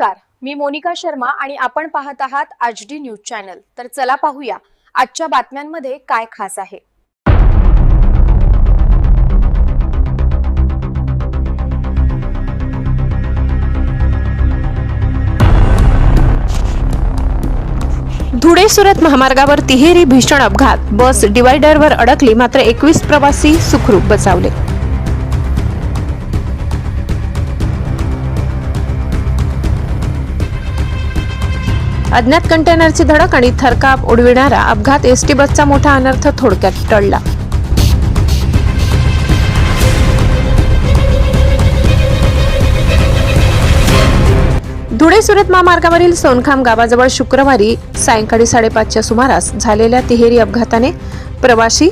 नमस्कार. मी मोनिका शर्मा आणि आपण पाहत आहात आज डी न्यूज चॅनल. तर चला पाहूया आजच्या बातम्यांमध्ये काय खास आहे. धुळे सुरत महामार्गावर तिहेरी भीषण अपघात. बस डिवायडरवर अडकली मात्र एकवीस प्रवासी सुखरूप बचावले. अज्ञात कंटेनरची धडक आणि थरकाप उडविणारा अपघात एसटी बसचा मोठा अनर्थ थोडक्यात टळला. धुळे सुरत महामार्गावरील सोनखाम गावाजवळ शुक्रवारी सायंकाळी साडेपाचच्या सुमारास झालेल्या तिहेरी अपघाताने प्रवाशी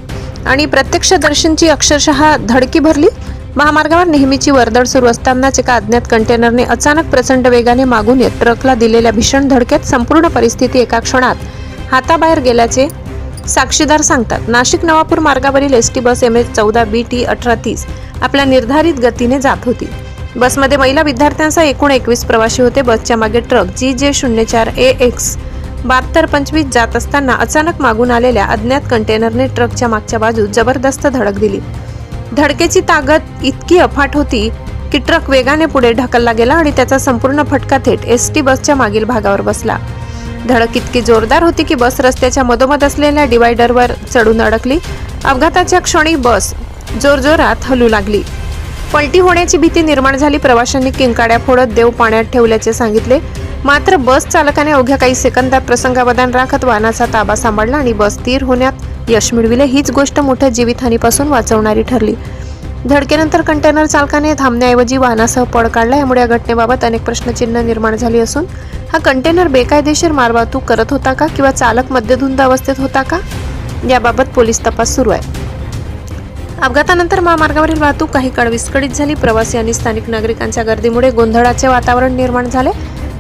आणि प्रत्यक्षदर्शींची अक्षरशः धडकी भरली महामार्गावर नेहमीची वर्दळ सुरू असतानाच एका अज्ञात कंटेनरने अचानक प्रचंड वेगाने मागून येत ट्रकला दिलेल्या भीषण धडक्यात संपूर्ण परिस्थिती एका क्षणात हाताबाहेर गेल्याचे साक्षीदार सांगतात. नाशिक नवापूर मार्गावरील S T bus M H चौदा बी टी अठरा तीस आपल्या निर्धारित गतीने जात होती. बसमध्ये महिला विद्यार्थ्यांसह एकूण एकवीस प्रवासी होते. बसच्या मागे ट्रक जी जे शून्य चार ए एक्स बहात्तर पंचवीस जात असताना अचानक मागून आलेल्या अज्ञात कंटेनरने ट्रकच्या मागच्या बाजूस जबरदस्त धडक दिली. धडकेची ताकद इतकी अफाट होती की ट्रक वेगाने पुढे ढकलला गेला आणि त्याचा संपूर्ण फटका थेट एस टी बसच्या मागील भागावर बसला. धडक इतकी जोरदार होती की बस रस्त्याच्या मधोमध असलेल्या डिवायडरवर चढून अडकली. अपघाताच्या क्षणी बस जोरजोरात हलू लागली. पलटी होण्याची भीती निर्माण झाली. प्रवाशांनी किंकाड्या फोडत देव पाण्यात ठेवल्याचे सांगितले. मात्र बस चालकाने अवघ्या काही सेकंदात प्रसंगावधान राखत वाहनाचा ताबा सांभाळला आणि बस स्थिर होण्यात यश मिळविले हीच गोष्ट मोठ्या जीवितहानीपासून वाचवणारी ठरली. धडकेनंतर कंटेनर चालकाने थांबण्याऐवजी वाहनासह पळ काढला. यामुळे या घटनेबाबत अनेक प्रश्नचिन्ह निर्माण झाली असून हा कंटेनर बेकायदेशीर मालवाहतूक करत होता का किंवा चालक मद्यधुंद अवस्थेत होता का? याबाबत पोलीस तपास सुरू आहे. अपघातानंतर महामार्गावरील वाहतूक काही काळ विस्कळीत झाली. प्रवासी आणि स्थानिक नागरिकांच्या गर्दीमुळे गोंधळाचे वातावरण निर्माण झाले.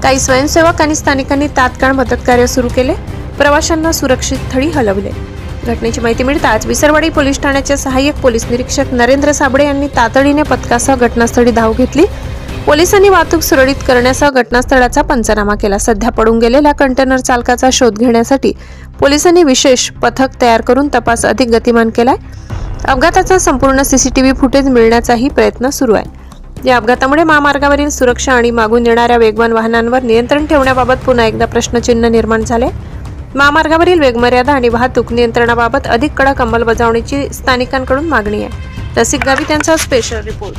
काही स्वयंसेवक आणि स्थानिकांनी तात्काळ मदतकार्य सुरू केले. प्रवाशांना सुरक्षित थळी हलवले. घटनेची माहिती मिळताच विसरवाडी पोलीस ठाण्याचे सहाय्यक पोलीस निरीक्षक नरेंद्र साबळे यांनी तातडीने पथकासह घटनास्थळी धाव घेतली. पोलिसांनी वाहतूक सुरळीत करण्यासह घटनास्थळाचा पंचनामा केला. सध्या पडून गेलेल्या कंटेनर चालकाचा शोध घेण्यासाठी पोलिसांनी विशेष पथक तयार करून तपास अधिक गतिमान केलाय. अपघाताचा संपूर्ण सीसीटीव्ही फुटेज मिळण्याचाही प्रयत्न सुरू आहे. या अपघातामुळे महामार्गावरील सुरक्षा आणि मागून येणाऱ्या वेगवान वाहनांवर नियंत्रण ठेवण्याबाबत पुन्हा एकदा प्रश्नचिन्ह निर्माण झाले. महामार्गावरील वेगमर्यादा आणि वाहतूक नियंत्रणाबाबत अधिक कडक अंमलबजावणीची स्थानिकांकडून मागणी आहे. रसिक गावी त्यांचा स्पेशल रिपोर्ट